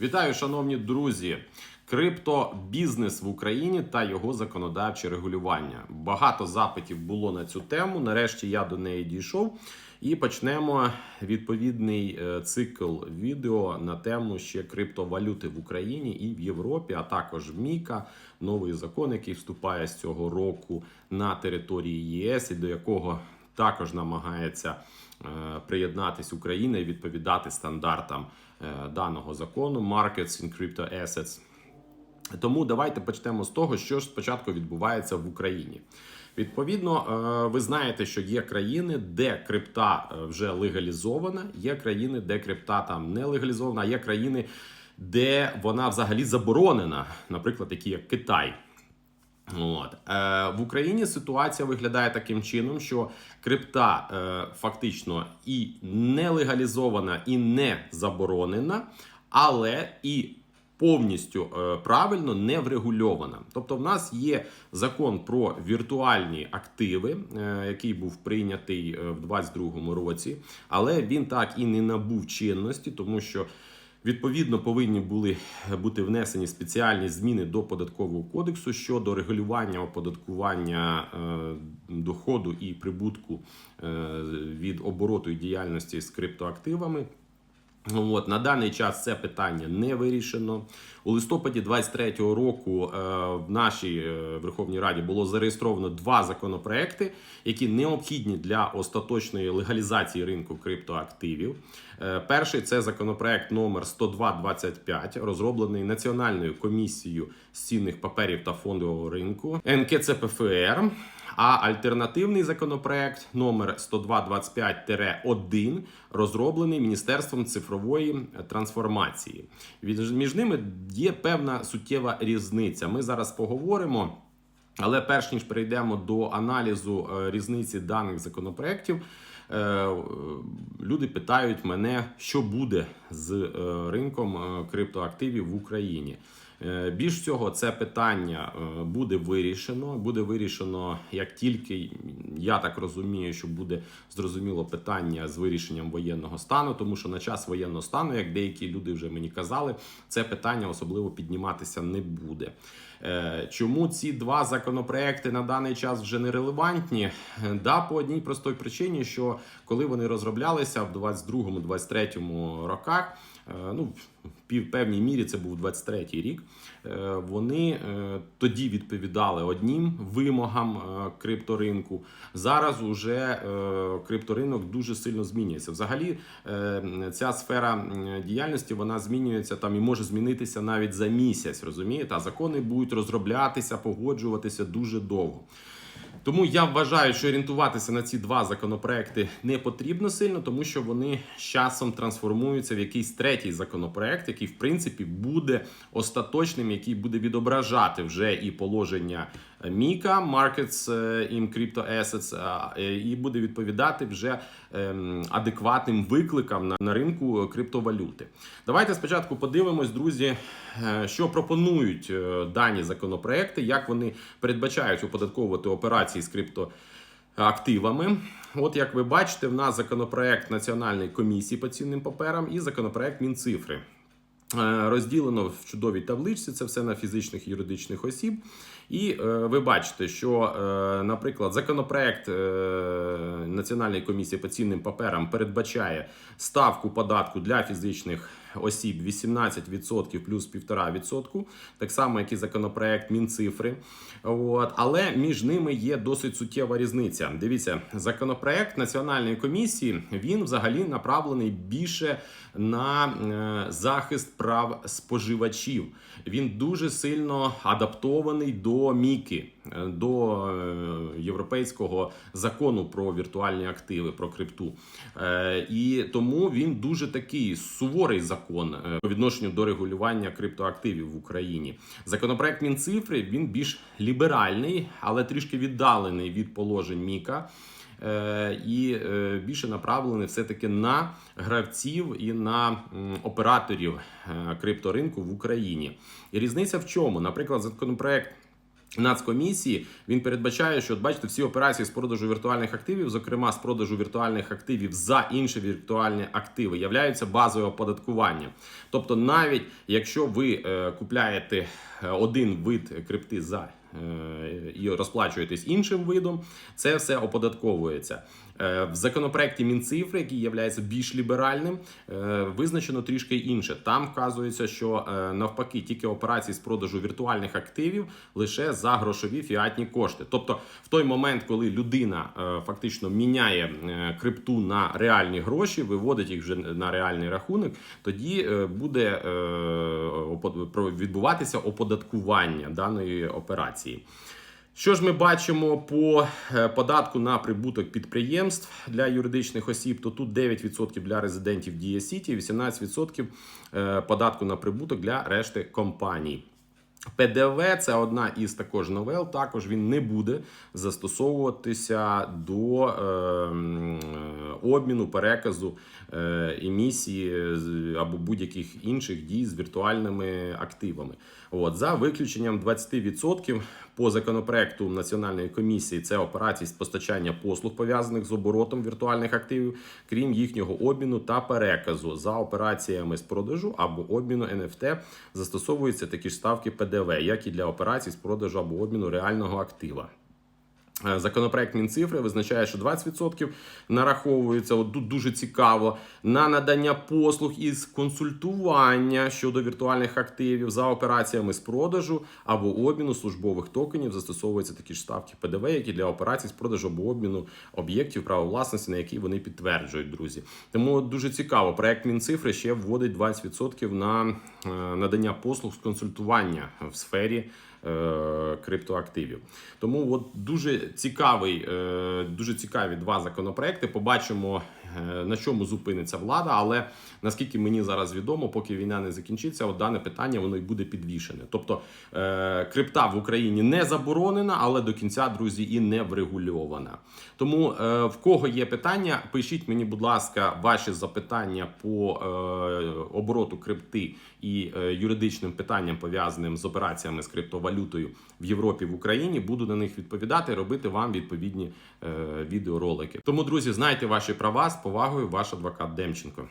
Вітаю, шановні друзі! Криптобізнес в Україні та його законодавче регулювання. Багато запитів було на цю тему. Нарешті я до неї дійшов. І почнемо відповідний е, цикл відео на тему ще криптовалюти в Україні і в Європі, а також Міка, новий закон, який вступає з цього року на території ЄС, і до якого також намагається приєднатись Україна і відповідати стандартам е, даного закону Markets in Crypto Assets. Тому давайте почнемо з того, що ж спочатку відбувається в Україні. Відповідно, е, ви знаєте, що є країни, де крипта е, вже легалізована, є країни, де крипта там не легалізована, а є країни, де вона взагалі заборонена, наприклад, такі як Китай. От. Е, в Україні ситуація виглядає таким чином, що крипта е, фактично і не легалізована, і не заборонена, але і повністю е, правильно не врегульована. Тобто, в нас є закон про віртуальні активи, е, який був прийнятий е, в 2022 році, але він так і не набув чинності, тому що. Відповідно, повинні були бути внесені спеціальні зміни до податкового кодексу щодо регулювання оподаткування е, доходу і прибутку е, від обороту і діяльності з криптоактивами. От на даний час це питання не вирішено. У листопаді 23-го року е, в нашій е, Верховній Раді було зареєстровано два законопроекти, які необхідні для остаточної легалізації ринку криптоактивів. Е, перший це законопроект номер 10225, розроблений Національною комісією з цінних паперів та фондового ринку НКЦПФР. А альтернативний законопроект номер 10225-1 розроблений Міністерством цифрової трансформації. Від- Між ними є певна суттєва різниця. Ми зараз поговоримо. Але перш ніж перейдемо до аналізу е, різниці даних законопроєктів, е, люди питають мене, що буде з е, ринком е, криптоактивів в Україні. Е, Більш всього, це питання е, буде вирішено. Буде вирішено як тільки я так розумію, що буде зрозуміло питання з вирішенням воєнного стану, тому що на час воєнного стану, як деякі люди вже мені казали, це питання особливо підніматися не буде. Е, Чому ці два законопроекти на даний час вже не релевантні? Да, по одній простій причині, що коли вони розроблялися в 22-23 роках, ну пів- певній мірі це був 23-й рік. е, Вони е, тоді відповідали одним вимогам е, крипторинку. Зараз уже крипторинок дуже сильно змінюється. Взагалі, ця сфера діяльності вона змінюється там і може змінитися навіть за місяць. Розумієте, а закони будуть розроблятися, погоджуватися дуже довго. Тому я вважаю, що орієнтуватися на ці два законопроекти не потрібно сильно, тому що вони з часом трансформуються в якийсь третій законопроект, який в принципі буде остаточним, який буде відображати вже і положення Міка Markets е, in Crypto Assets, е, і буде відповідати вже ем, адекватним викликам на, ринку криптовалюти. Давайте спочатку подивимось, друзі, е, що пропонують е, дані законопроекти, як вони передбачають оподатковувати операції з крипто. Активами, от як ви бачите, в нас законопроект Національної комісії по цінним паперам і законопроект Мінцифри. Е, Розділено в чудовій табличці це все на фізичних і юридичних осіб. І е, ви бачите, що, е, наприклад, законопроект е, Національної комісії по цінним паперам передбачає ставку податку для фізичних осіб 18% плюс 1,5%, так само, як і законопроект Мінцифри. От. Але між ними є досить суттєва різниця. Дивіться, законопроект Національної комісії він взагалі направлений більше на е, захист прав споживачів. Він дуже сильно адаптований до Міки, до е, європейського закону про віртуальні активи, про крипту. Е, І тому він дуже такий суворий закон е, по відношенню до регулювання криптоактивів в Україні. Законопроект Мінцифри він більш ліберальний, але трішки віддалений від положень Міка. Е, і е, більше направлений все-таки на гравців і на операторів е, крипторинку в Україні. І різниця в чому? Наприклад, законопроект Нацкомісії він передбачає, що от бачите, всі операції з продажу віртуальних активів, зокрема з продажу віртуальних активів за інші віртуальні активи, являються базою оподаткування. Тобто, навіть якщо ви е, купляєте е, один вид крипти за е, і розплачуєтесь іншим видом, це все оподатковується. Е, В законопроекті Мінцифри, який є більш ліберальним, е, визначено трішки інше. Там вказується, що е, навпаки тільки операції з продажу віртуальних активів лише за грошові фіатні кошти. Тобто, в той момент, коли людина фактично міняє крипту на реальні гроші, виводить їх вже на реальний рахунок, тоді буде відбуватися оподаткування даної операції. Що ж ми бачимо по е, податку на прибуток підприємств для юридичних осіб, то тут 9% для резидентів Дія Сіті, 18% е, податку на прибуток для решти компаній. ПДВ це одна із також новел. Також він не буде застосовуватися до е, е, обміну, переказу е, емісії або будь-яких інших дій з віртуальними активами. От за виключенням 20% по законопроекту Національної комісії це операції з постачання послуг пов'язаних з оборотом віртуальних активів, крім їхнього обміну та переказу за операціями з продажу або обміну NFT застосовуються такі ж ставки ПДВ, як і для операцій з продажу або обміну реального актива. Е, Законопроект Мінцифри визначає, що 20% нараховується. От тут дуже цікаво на надання послуг із консультування щодо віртуальних активів за операціями з продажу або обміну службових токенів. Застосовуються такі ж ставки ПДВ, які для операцій з продажу або обміну об'єктів права власності, на які вони підтверджують, друзі. Тому дуже цікаво. Проект Мінцифри ще вводить 20% на е, надання послуг з консультування в сфері е, криптоактивів. Тому от дуже цікавий, е, дуже цікаві два законопроекти. Побачимо, на чому зупиниться влада. Але наскільки мені зараз відомо, поки війна не закінчиться, от дане питання воно й буде підвішене. Тобто е, крипта в Україні не заборонена, але до кінця, друзі, і не врегульована. Тому е, в кого є питання, пишіть мені, будь ласка, ваші запитання по е, обороту крипти і е, юридичним питанням пов'язаним з операціями з криптовалютою в Європі в Україні. Буду на них відповідати, робити вам відповідні е, відеоролики. Тому, друзі, знайте ваші права повагою, ваш адвокат Демченко.